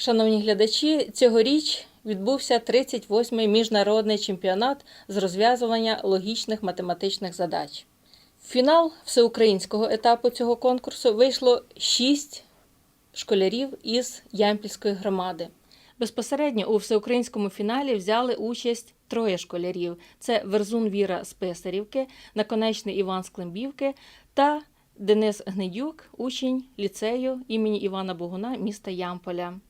Шановні глядачі, цьогоріч відбувся 38-й міжнародний чемпіонат з розв'язування логічних математичних задач. В фінал всеукраїнського етапу цього конкурсу вийшло 6 школярів із Ямпільської громади. Безпосередньо у всеукраїнському фіналі взяли участь троє школярів: це Верзун Віра з Писарівки, наконечний Іван з Климбівки та Денис Гнедюк, учень ліцею імені Івана Богуна міста Ямполя.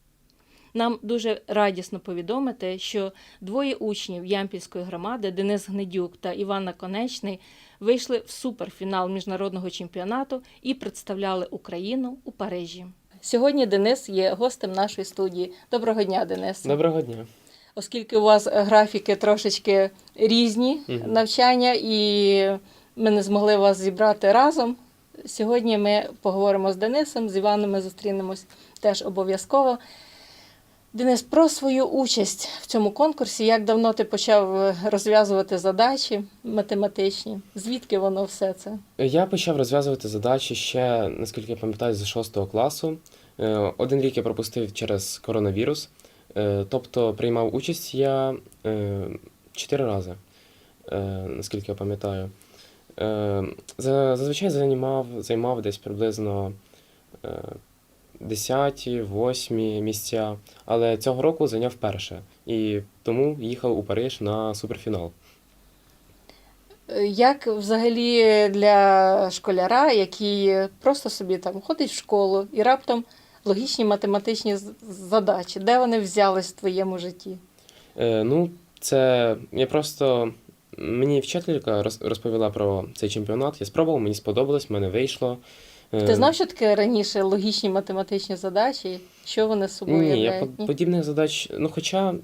Нам дуже радісно повідомити, що двоє учнів Ямпільської громади Денис Гнедюк та Іван Наконечний вийшли в суперфінал міжнародного чемпіонату і представляли Україну у Парижі. Сьогодні Денис є гостем нашої студії. Доброго дня, Денис. Доброго дня. Оскільки у вас графіки трошечки різні Мгм. навчання, і ми не змогли вас зібрати разом. Сьогодні ми поговоримо з Денисом, з Іваном ми зустрінемось теж обов'язково. Денис, про свою участь в цьому конкурсі, як давно ти почав е, розв'язувати задачі математичні? Звідки воно все це? Я почав розв'язувати задачі ще, наскільки я пам'ятаю, з 6 класу. Е, Один рік я пропустив через коронавірус. Е, Тобто приймав участь я е, чотири рази, наскільки я пам'ятаю. Зазвичай займав, займав десь приблизно 10-8 місця, але цього року зайняв перше. І тому їхав у Париж на суперфінал. Е, Як взагалі для школяра, який просто собі там ходить в школу і раптом логічні математичні задачі, де вони взялись в твоєму житті? Е, ну, це я просто. Мені вчителька розповіла про цей чемпіонат. Я спробував, мені сподобалось, в мене вийшло. Е, Ти знав, що таке раніше логічні математичні задачі? Що вони з собою Ні, я по- подібних задач, ну хоча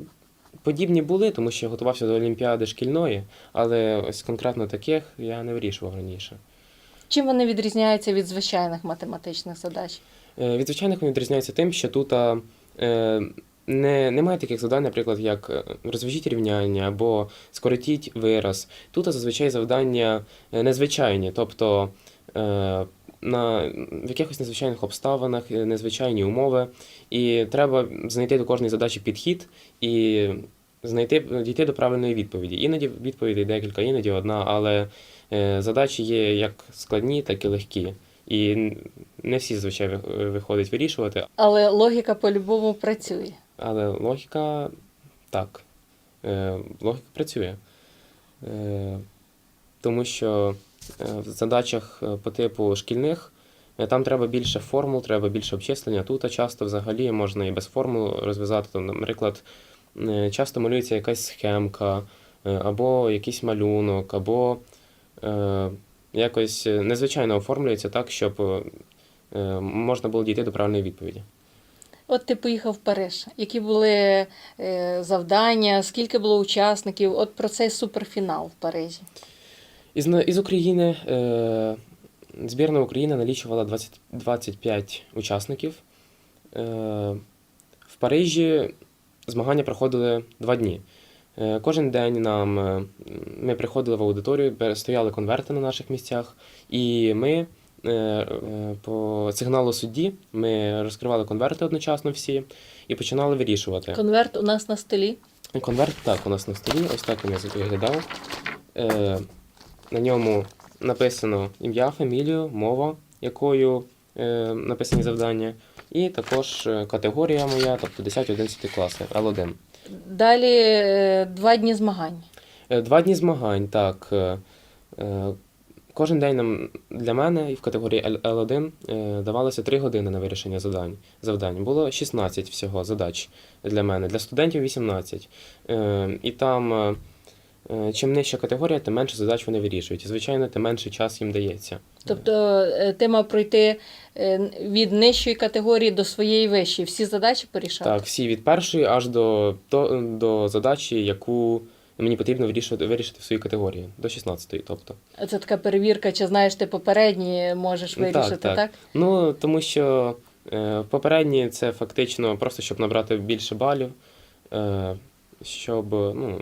подібні були, тому що я готувався до Олімпіади шкільної, але ось конкретно таких я не вирішував раніше. Чим вони відрізняються від звичайних математичних задач? Е, Від звичайних вони відрізняються тим, що тут а, е, не, немає таких завдань, наприклад, як е, розв'яжіть рівняння або скоротіть вираз. Тут зазвичай завдання е, незвичайні, тобто е, на, в якихось незвичайних обставинах, е, незвичайні умови, і треба знайти до кожної задачі підхід і знайти, дійти до правильної відповіді. Іноді відповідей декілька, іноді одна, але е, задачі є як складні, так і легкі. І не всі, звичайно, виходить вирішувати, Але логіка по-любому працює. але логіка так. Е, Логіка працює. Тому що в задачах е, по типу шкільних е, там треба більше формул, треба більше обчислення. Тут часто взагалі можна і без формул розв'язати. Там, наприклад, е, часто малюється якась схемка, е, або якийсь малюнок, або е, якось е, незвичайно оформлюється так, щоб е, можна було дійти до правильної відповіді. От ти поїхав в Париж. Які були е, завдання, скільки було учасників? От про цей суперфінал в Парижі. Із, із України е, збірна України налічувала 20, 25 учасників. Е, в Парижі змагання проходили два дні. Е, кожен день нам е, ми приходили в аудиторію, стояли конверти на наших місцях, і ми е, е, по сигналу судді ми розкривали конверти одночасно всі і починали вирішувати. Конверт у нас на столі. Конверт так у нас на столі, ось так він виглядав. Е, на ньому написано ім'я, фамілію, мова, якою е, написані завдання, і також е, категорія моя, тобто 10-11 класи, L1. Далі е, два дні змагань. Е, Два дні змагань, так. е, е, Кожен день нам для мене і в категорії L- L1 е, давалося 3 години на вирішення завдань. завдань. Було 16 всього задач для мене, для студентів 18. Е, І там, е, чим нижча категорія, тим менше задач вони вирішують. І, звичайно, тим менше час їм дається. Тобто е, ти мав пройти е, від нижчої категорії до своєї вищої. Всі задачі порішати. Так, всі від першої аж до, до, до задачі, яку мені потрібно вирішувати, вирішити в своїй категорії, до 16-ї, тобто. Це така перевірка, чи знаєш ти попередні можеш Ну, так, вирішити, так? так. Ну, тому що е, попередні це фактично просто щоб набрати більше балів, е, щоб, ну,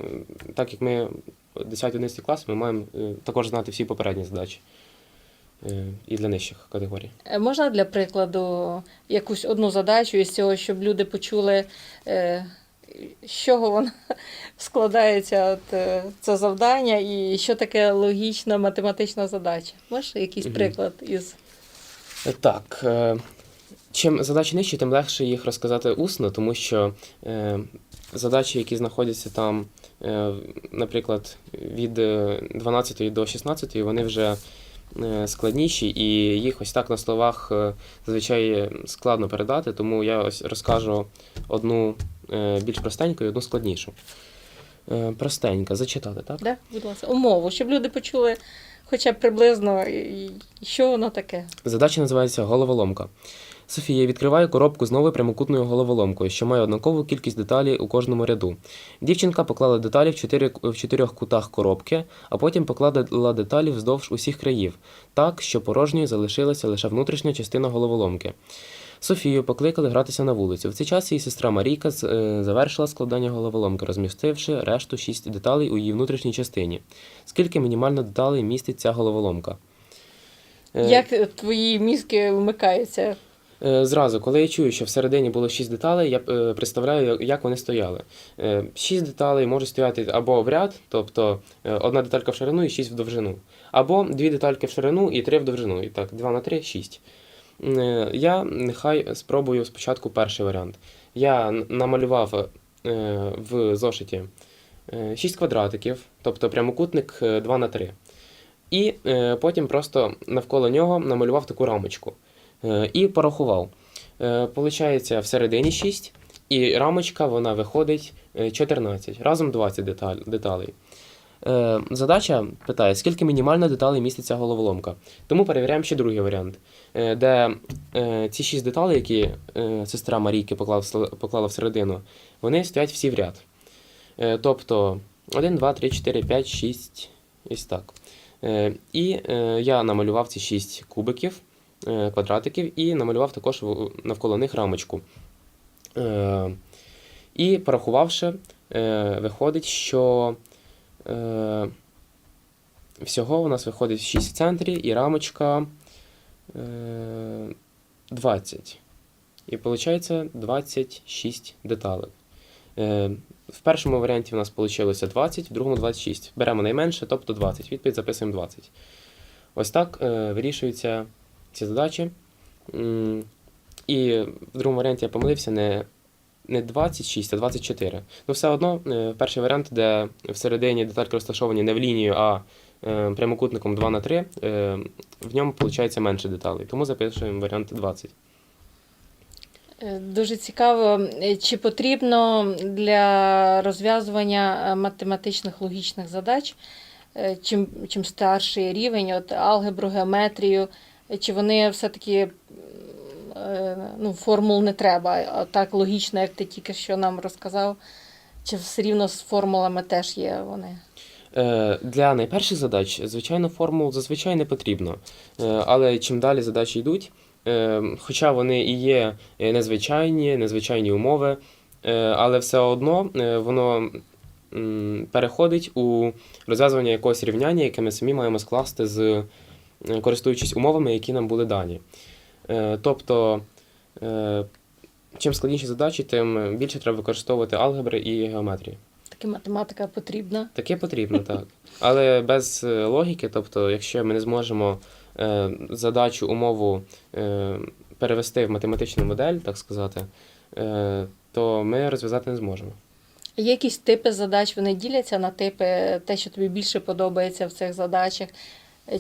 так як ми 10-11 клас, ми маємо е, також знати всі попередні задачі. е, і для нижчих категорій. Е, Можна для прикладу якусь одну задачу із цього, щоб люди почули, з чого воно складається от, це завдання, і що таке логічна математична задача? Можеш якийсь приклад із Так. Чим задачі нижчі, тим легше їх розказати усно, тому що е, задачі, які знаходяться там, е, наприклад, від е, 12 до 16, вони вже е, складніші, і їх ось так на словах е, зазвичай складно передати, тому я ось розкажу одну е, більш простеньку і одну складнішу. Е, Простенька, зачитати, так? да? будь ласка, умову, щоб люди почули хоча б приблизно, що воно таке. Задача називається головоломка. Софія відкриває коробку з новою прямокутною головоломкою, що має однакову кількість деталей у кожному ряду. Дівчинка поклала деталі в, чотири, в чотирьох кутах коробки, а потім поклала деталі вздовж усіх країв, так, що порожньою залишилася лише внутрішня частина головоломки. Софію покликали гратися на вулицю. В цей час її сестра Марійка е, завершила складання головоломки, розмістивши решту шість деталей у її внутрішній частині. Скільки мінімально деталей містить ця головоломка? Е, Як твої мізки вмикаються? Е, Зразу, коли я чую, що всередині було 6 деталей, я е, представляю, як- вони стояли. 6 деталей можуть стояти або в ряд, тобто е, одна деталька в ширину і 6 в довжину, або дві детальки в ширину і 3 в довжину. І так, 2 на 3 6. Е, Я нехай спробую спочатку перший варіант. Я намалював е, в зошиті 6 квадратиків, тобто прямокутник 2 на 3. І е, потім просто навколо нього намалював таку рамочку. Е, і порахував. Е, Получається всередині 6, і рамочка вона виходить е, 14, разом 20 деталь, деталей. Е, Задача питає, скільки мінімально деталей міститься головоломка. Тому перевіряємо ще другий варіант, е, де е, ці 6 деталей, які е, сестра Марійки поклала, всередину, вони стоять всі в ряд. Е, Тобто 1, 2, 3, 4, 5, 6, ось так. Е, І е, я намалював ці 6 кубиків е, квадратиків і намалював також навколо них рамочку. Е, І порахувавши, е, виходить, що е, всього у нас виходить 6 в центрі і рамочка е, 20. І виходить 26 деталей. Е, В першому варіанті у нас вийшло 20, в другому 26. Беремо найменше, тобто 20. Відповідь записуємо 20. Ось так е, вирішуються ці задачі. І в другому варіанті я помилився не, не 26, а 24. Ну, все одно, е, перший варіант, де всередині детальки розташовані не в лінію, а е, прямокутником 2 на 3, е, в ньому виходить менше деталей. Тому запишуємо варіант 20. Е, Дуже цікаво, чи потрібно для розв'язування математичних логічних задач, чим, чим старший рівень, от алгебру, геометрію, чи вони все-таки е, ну, формул не треба, а так логічно, як ти тільки що нам розказав, чи все рівно з формулами теж є вони? Е, Для найперших задач, звичайно, формул зазвичай не потрібно. Е, Але чим далі задачі йдуть, хоча вони і є незвичайні, незвичайні умови, але все одно воно переходить у розв'язування якогось рівняння, яке ми самі маємо скласти з користуючись умовами, які нам були дані. Е, Тобто, е, чим складніші задачі, тим більше треба використовувати алгебри і геометрії. Таки математика потрібна. Таке потрібно, так. Але без е, логіки, тобто, якщо ми не зможемо е, задачу, умову е, перевести в математичну модель, так сказати, е, то ми розв'язати не зможемо. Є якісь типи задач, вони діляться на типи, те, що тобі більше подобається в цих задачах, Е,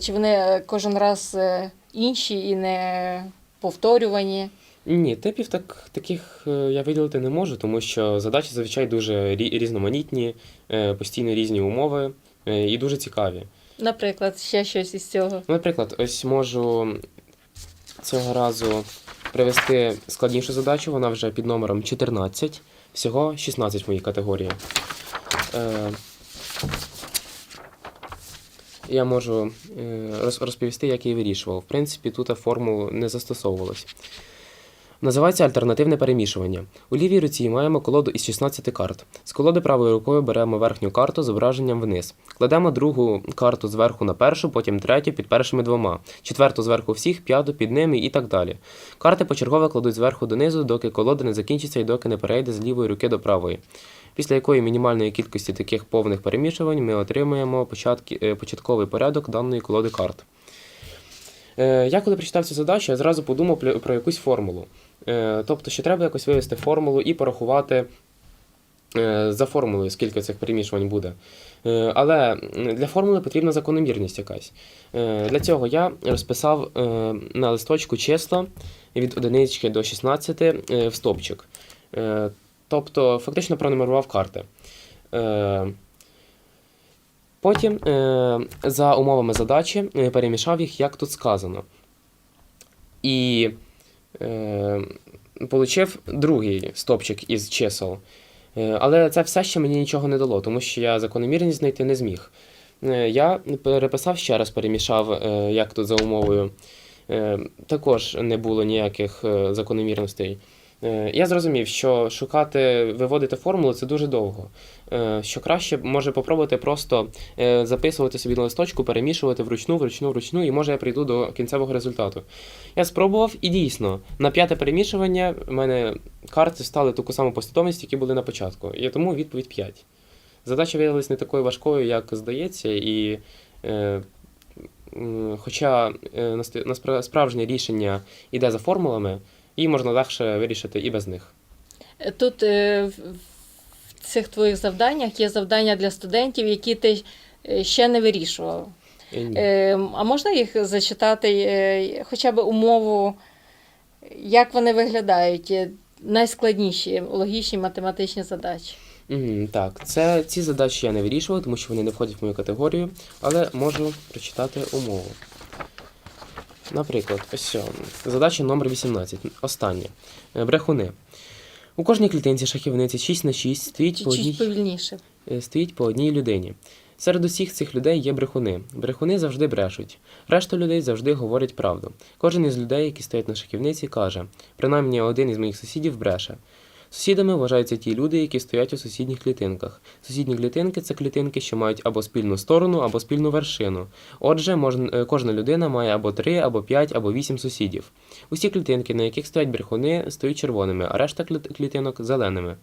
чи вони е, кожен раз е, інші і не повторювані? Ні, типів так, таких е, я виділити не можу, тому що задачі зазвичай дуже різноманітні, е, постійно різні умови е, і дуже цікаві. Наприклад, ще щось із цього. Наприклад, ось можу цього разу привести складнішу задачу, вона вже під номером 14, всього 16 в моїй категорії. Я можу е, розповісти, як її вирішував. В принципі, тут формул не застосовувалось. Називається альтернативне перемішування. У лівій руці маємо колоду із 16 карт. З колоди правою рукою беремо верхню карту з зображенням вниз. Кладемо другу карту зверху на першу, потім третю під першими двома, четверту зверху всіх, п'яту під ними і так далі. Карти почергово кладуть зверху донизу, доки колода не закінчиться і доки не перейде з лівої руки до правої. Після якої мінімальної кількості таких повних перемішувань ми отримуємо початки, е, початковий порядок даної колоди карт. Е, Я коли прочитав цю задачу, я зразу подумав про якусь формулу. Е, Тобто, що треба якось вивести формулу і порахувати за формулою, скільки цих перемішувань буде. Але для формули потрібна закономірність якась. Для цього я розписав на листочку числа від 1 до 16 е, в стовпчик. Тобто, фактично пронумерував карти. Е, Потім, е, за умовами задачі, е, перемішав їх, як тут сказано. І получив другий стопчик із чисел. Але це все ще мені нічого не дало, тому що я закономірність знайти не зміг. Я переписав ще раз, перемішав, як тут за умовою. Також не було ніяких закономірностей. Е, Я зрозумів, що шукати, виводити формулу це дуже довго. Е, Що краще може попробувати просто е, записувати собі на листочку, перемішувати вручну, вручну, вручну, і може я прийду до кінцевого результату. Я спробував, і дійсно, на п'яте перемішування в мене карти стали таку саму послідовність, які були на початку. І тому відповідь 5. Задача виявилася не такою важкою, як здається, і хоча е, наст- наспра- справжнє рішення йде за формулами, її можна легше вирішити і без них. Е, Тут е, в цих твоїх завданнях є завдання для студентів, які ти е, ще не вирішував. Ні. А можна їх зачитати хоча б умову, як вони виглядають? Найскладніші логічні математичні задачі. Мгм, так, це ці задачі я не вирішував, тому що вони не входять в мою категорію, але можу прочитати умову. Наприклад, ось задача номер 18, остання. Е, Брехуни. У кожній клітинці шахівниці 6 на 6 стоїть по одній, е, стоїть по одній людині. Серед усіх цих людей є брехуни. Брехуни завжди брешуть. Решта людей завжди говорять правду. Кожен із людей, які стоять на шахівниці, каже: принаймні один із моїх сусідів бреше. Сусідами вважаються ті люди, які стоять у сусідніх клітинках. Сусідні клітинки це клітинки, що мають або спільну сторону, або спільну вершину. Отже, можна, е, кожна людина має або три, або п'ять, або вісім сусідів. Усі клітинки, на яких стоять брехуни, стають червоними, а решта кліт- клітинок зеленими.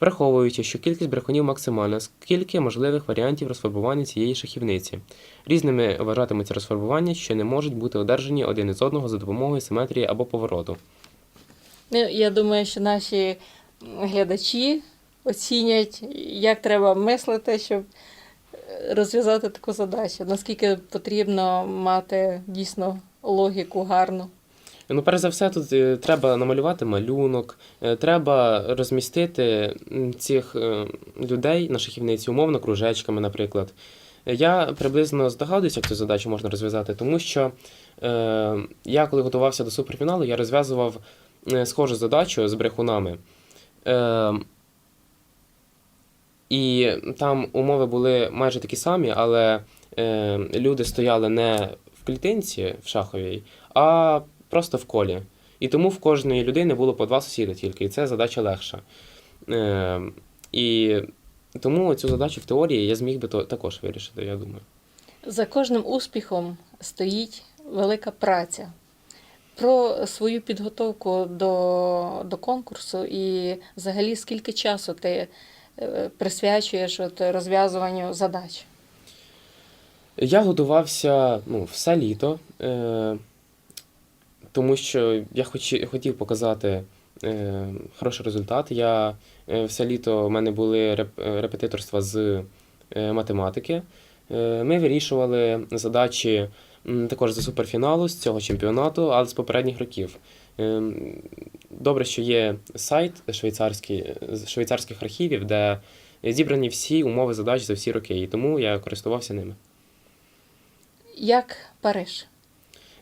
Враховуючи, що кількість брехунів максимальна, скільки можливих варіантів розфарбування цієї шахівниці. Різними вважатимуться розфарбування, що не можуть бути одержані один із одного за допомогою симетрії або повороту. Ну, я думаю, що наші глядачі оцінять, як треба мислити, щоб е, розв'язати таку задачу. Наскільки потрібно мати дійсно логіку гарну. Ну, перш за все, тут е, треба намалювати малюнок, е, треба розмістити цих людей на шахівниці умовно кружечками, наприклад. Я приблизно здогадуюся, як цю задачу можна розв'язати, тому що е, я, коли готувався до суперфіналу, я розв'язував схожу задачу з брехунами. Е, і там умови були майже такі самі, але е, люди стояли не в клітинці в шаховій, а просто в колі. І тому в кожної людини було по два сусіди тільки, і це задача легша. Е, і тому цю задачу в теорії я зміг би також вирішити, я думаю. За кожним успіхом стоїть велика праця. Про свою підготовку до, до конкурсу і взагалі скільки часу ти е, присвячуєш от розв'язуванню задач. Я готувався ну, все літо, е, тому що я хотів показати е, хороший результат. Я е, все літо в мене були реп, репетиторства з е, математики. Е, ми вирішували задачі також за суперфіналу з цього чемпіонату, але з попередніх років. Е, добре, що є сайт швейцарський, швейцарських архівів, де зібрані всі умови задач за всі роки, і тому я користувався ними. Як Париж?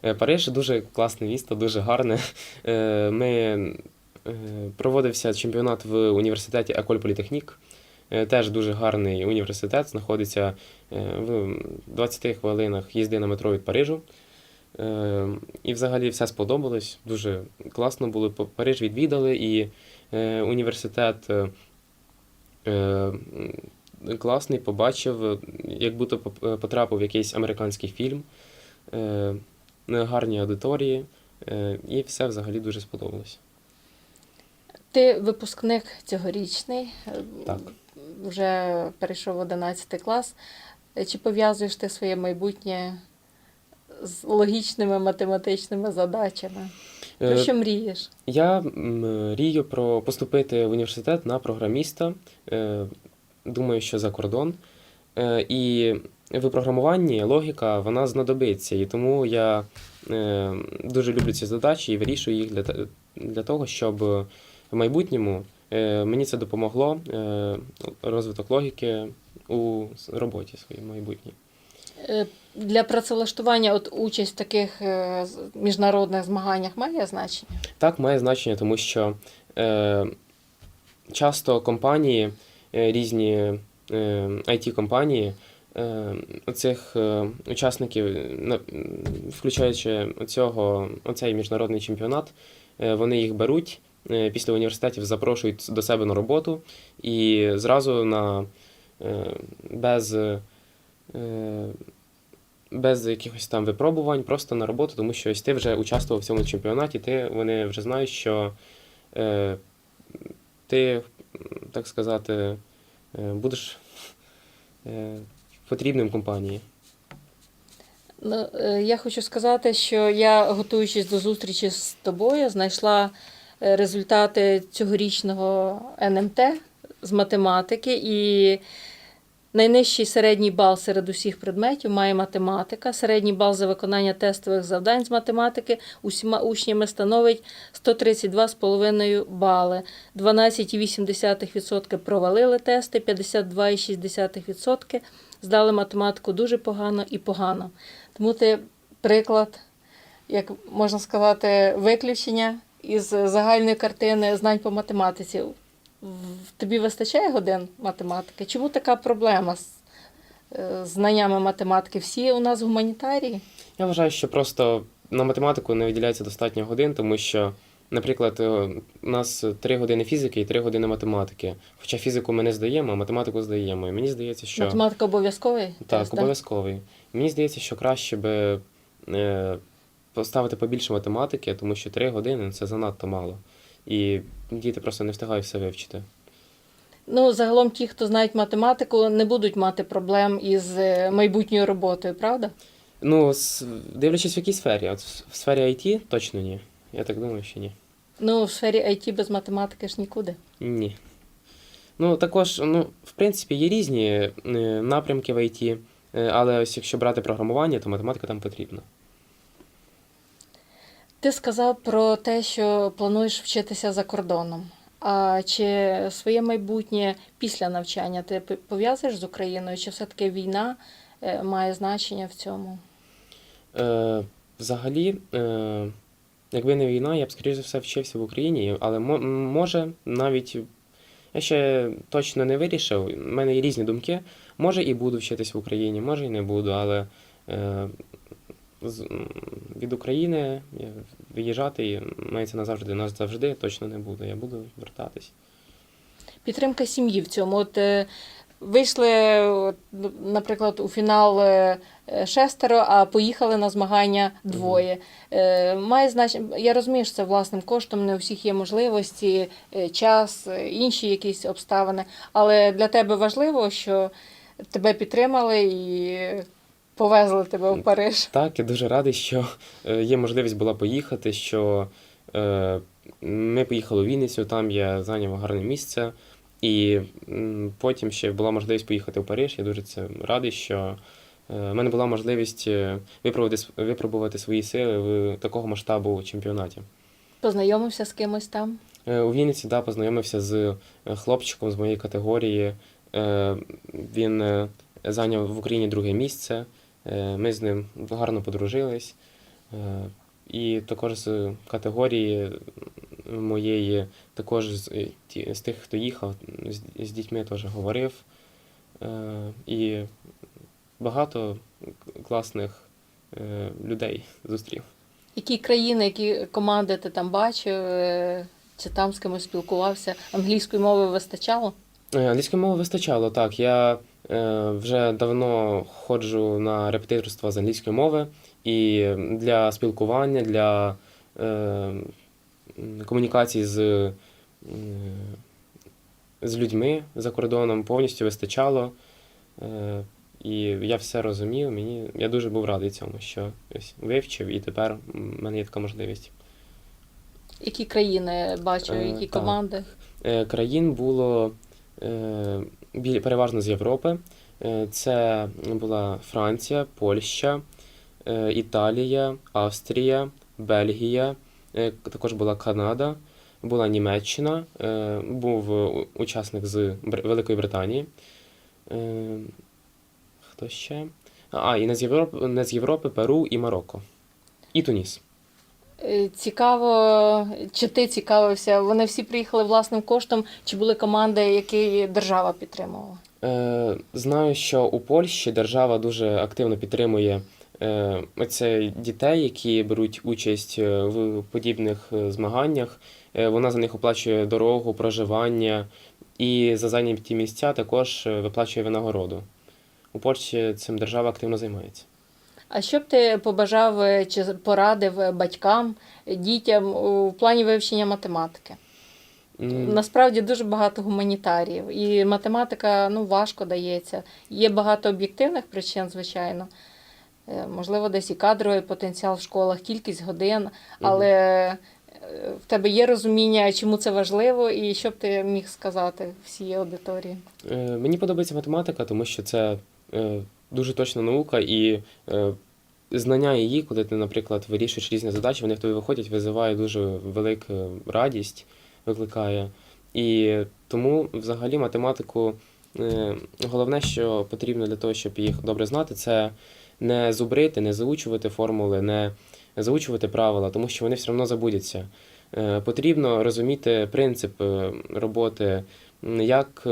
Е, Париж дуже класне місто, дуже гарне. Е, Ми е, проводився чемпіонат в університеті Еколь Політехнік. Е, Теж дуже гарний університет, знаходиться е, в 20 хвилинах їзди на метро від Парижу. Е, І взагалі все сподобалось. Дуже класно було. Париж відвідали і університет класний, побачив, як будто потрапив в якийсь американський фільм, гарні аудиторії, і все взагалі дуже сподобалось. Ти випускник цьогорічний, Так. Вже перейшов в 11 клас. Е, Чи пов'язуєш ти своє майбутнє з логічними математичними задачами? Про Е, що мрієш? Я мрію про поступити в університет на програміста. Е, Думаю, що за кордон. І в програмуванні логіка вона знадобиться. І тому я дуже люблю ці задачі і вирішую їх для, для того, щоб в майбутньому мені це допомогло е, розвиток логіки у роботі своїй майбутній. Е, Для працевлаштування от участь в таких е, міжнародних змаганнях має значення? Так, має значення, тому що е, часто компанії, е, різні е, IT-компанії, е, цих е, учасників, включаючи оцього, оцей міжнародний чемпіонат, е, вони їх беруть е, після університетів, запрошують до себе на роботу і зразу на е, без. е, без якихось там випробувань, просто на роботу, тому що ось ти вже участвував в цьому чемпіонаті, ти, вони вже знають, що е, ти, так сказати, е, будеш е, потрібним компанії. Ну, е, я хочу сказати, що я, готуючись до зустрічі з тобою, знайшла е, результати цьогорічного НМТ з математики. І найнижчий середній бал серед усіх предметів має математика. Середній бал за виконання тестових завдань з математики усіма учнями становить 132,5 бали. 12,8% провалили тести, 52,6% здали математику дуже погано і погано. Тому ти приклад, як можна сказати, виключення із загальної картини знань по математиці. Тобі вистачає годин математики? Чому така проблема з е, знаннями математики? Всі у нас гуманітарії? Я вважаю, що просто на математику не виділяється достатньо годин, тому що, наприклад, е, у нас 3 години фізики і 3 години математики. Хоча фізику ми не здаємо, а математику здаємо. І мені здається, що. Математика обов'язковий? Так, обов'язковий. Мені здається, що краще би е, поставити побільше математики, тому що 3 години це занадто мало. І діти просто не встигають все вивчити. Ну, загалом ті, хто знають математику, не будуть мати проблем із е, майбутньою роботою, правда? Ну, дивлячись в якій сфері. От в- в сфері IT точно ні. Я так думаю, що ні. Ну, в сфері IT без математики ж нікуди. Ні. Ну, також, ну, в принципі, є різні е, напрямки в IT, е, але ось якщо брати програмування, то математика там потрібна. Ти сказав про те, що плануєш вчитися за кордоном. А чи своє майбутнє після навчання ти пов'язуєш з Україною? Чи все-таки війна е, має значення в цьому? Е, взагалі, е, якби не війна, я б, скоріш за все, вчився в Україні, але може навіть. Я ще точно не вирішив. У мене є різні думки. Може і буду вчитись в Україні, може і не буду, але е, з, від України я виїжджати мається назавжди, назавжди точно не буду. Я буду вертатись. Підтримка сім'ї в цьому. От е, вийшли, от, наприклад, у фінал е, е, шестеро, а поїхали на змагання двоє. Е, Має значення. Я розумію, що це власним коштом, не у всіх є можливості, час, інші якісь обставини. Але для тебе важливо, що тебе підтримали і повезли тебе в Париж. Так, я дуже радий, що е, є можливість була поїхати, що е, ми поїхали у Вінницю, там я зайняв гарне місце, і потім ще була можливість поїхати в Париж. Я дуже це радий, що е, в мене була можливість випробувати, свої сили в такого масштабу чемпіонаті. Познайомився з кимось там. У Вінниці да, познайомився з хлопчиком з моєї категорії. Він зайняв в Україні друге місце. Е, Ми з ним гарно подружились. Е, І також з категорії моєї, також з, е, з тих, хто їхав, з, з дітьми теж говорив. І багато класних людей зустрів. Які країни, які команди ти там бачив, чи там з кимось спілкувався? Англійської мови вистачало? Англійської мови вистачало, так. Я вже давно ходжу на репетиторство з англійської мови, і для спілкування, для е, комунікації з, з людьми за кордоном повністю вистачало. Е, і я все розумів. Мені, я дуже був радий цьому, що ось вивчив, і тепер в мене є така можливість. Які країни бачив, Е, які команди? Е, Країн було е, переважно з Європи. Е, Це була Франція, Польща, е, Італія, Австрія, Бельгія, е, також була Канада, була Німеччина, був учасник з Великої Британії. Хто ще? А, і не з Європи, не з Європи, Перу і Марокко. І Туніс. Е, Цікаво, чи ти цікавився? Вони всі приїхали власним коштом, чи були команди, які держава підтримувала? Е, Знаю, що у Польщі держава дуже активно підтримує е, оце дітей, які беруть участь е, в подібних е, змаганнях. Е, Вона за них оплачує дорогу, проживання і за зайняті місця також виплачує винагороду. У Польщі цим держава активно займається. А що б ти побажав е, чи порадив е, батькам, дітям у плані вивчення математики? Насправді дуже багато гуманітаріїв, і математика ну, важко дається. Є багато об'єктивних причин, звичайно. Е, Можливо, десь і кадровий потенціал в школах, кількість годин, але е, в тебе є розуміння, чому це важливо, і що б ти міг сказати всій аудиторії? Мені подобається математика, тому що це дуже точна наука, і е, знання її, коли ти, наприклад, вирішуєш різні задачі, вони в тобі виходять, визиває дуже велику радість, викликає. І тому взагалі математику е, головне, що потрібно для того, щоб їх добре знати, це не зубрити, не заучувати формули, не заучувати правила, тому що вони все одно забудуться. Е, Потрібно розуміти принцип роботи, як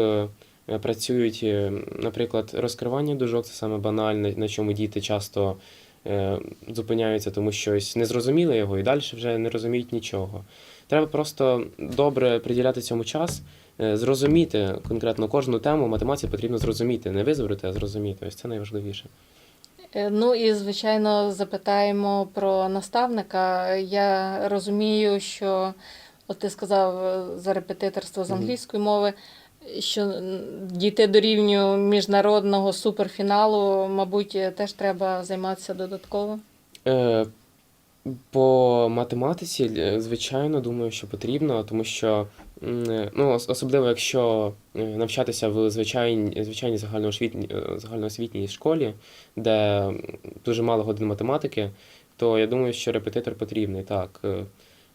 працюють, е, наприклад, розкривання дужок, це саме банальне, на чому діти часто е, зупиняються, тому що не зрозуміли його і далі вже не розуміють нічого. Треба просто добре приділяти цьому час, е, зрозуміти конкретно кожну тему математиці потрібно зрозуміти, не визубрити, а зрозуміти. Ось це найважливіше. Е, Ну і звичайно запитаємо про наставника. Я розумію, що от ти сказав е, за репетиторство з англійської мови, що дійти до рівню міжнародного суперфіналу, мабуть, теж треба займатися додатково. Е, По математиці, е, звичайно, думаю, що потрібно, тому що е, ну, особливо якщо е, навчатися в звичайній, звичайній загальноосвітній, школі, де дуже мало годин математики, то я думаю, що репетитор потрібний, так.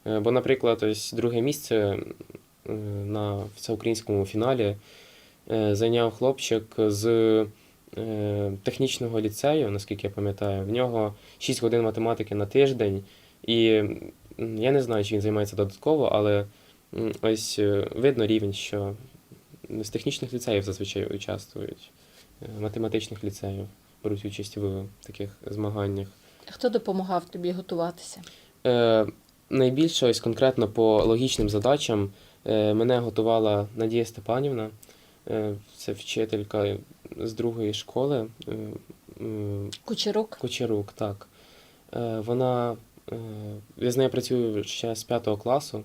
Бо, наприклад, ось друге місце на всеукраїнському фіналі е, зайняв хлопчик з е, технічного ліцею, наскільки я пам'ятаю. В нього 6 годин математики на тиждень, і я не знаю, чи він займається додатково, але ось е, видно рівень, що з технічних ліцеїв зазвичай участвують, е, математичних ліцеїв беруть участь в таких змаганнях. Хто допомагав тобі готуватися? Е, найбільше ось конкретно по логічним задачам е, мене готувала Надія Степанівна, е, це вчителька з другої школи. Е, Кучерук? Кучерук, так. Е, Вона, е, я з нею працюю ще з п'ятого класу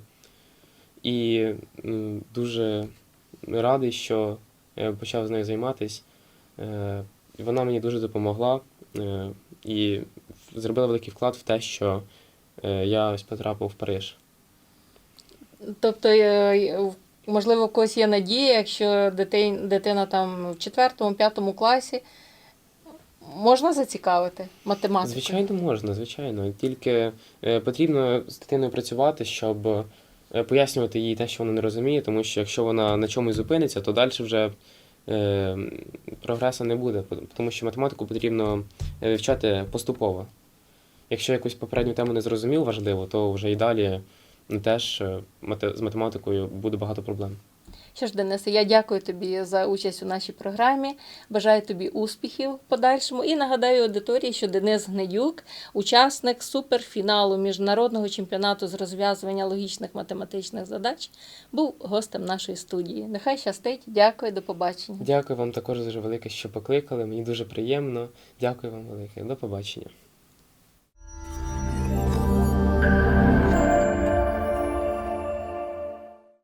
і дуже радий, що я почав з нею займатися. Вона мені дуже допомогла е, і зробила великий вклад в те, що е, я ось потрапив в Париж. Тобто, е, можливо, в когось є надія, якщо дитин, дитина там в четвертому, п'ятому класі, можна зацікавити математикою? Звичайно, можна, звичайно. Тільки е, потрібно з дитиною працювати, щоб е, пояснювати їй те, що вона не розуміє, тому що якщо вона на чомусь зупиниться, то далі вже прогресу не буде, тому що математику потрібно вивчати поступово. Якщо якусь попередню тему не зрозумів важливо, то вже і далі теж з математикою буде багато проблем. Що ж, Денисе, я дякую тобі за участь у нашій програмі. Бажаю тобі успіхів в подальшому. І нагадаю аудиторії, що Денис Гнедюк, учасник суперфіналу міжнародного чемпіонату з розв'язування логічних математичних задач, був гостем нашої студії. Нехай щастить. Дякую, до побачення. Дякую вам також дуже велике, що покликали. Мені дуже приємно. Дякую вам велике. До побачення.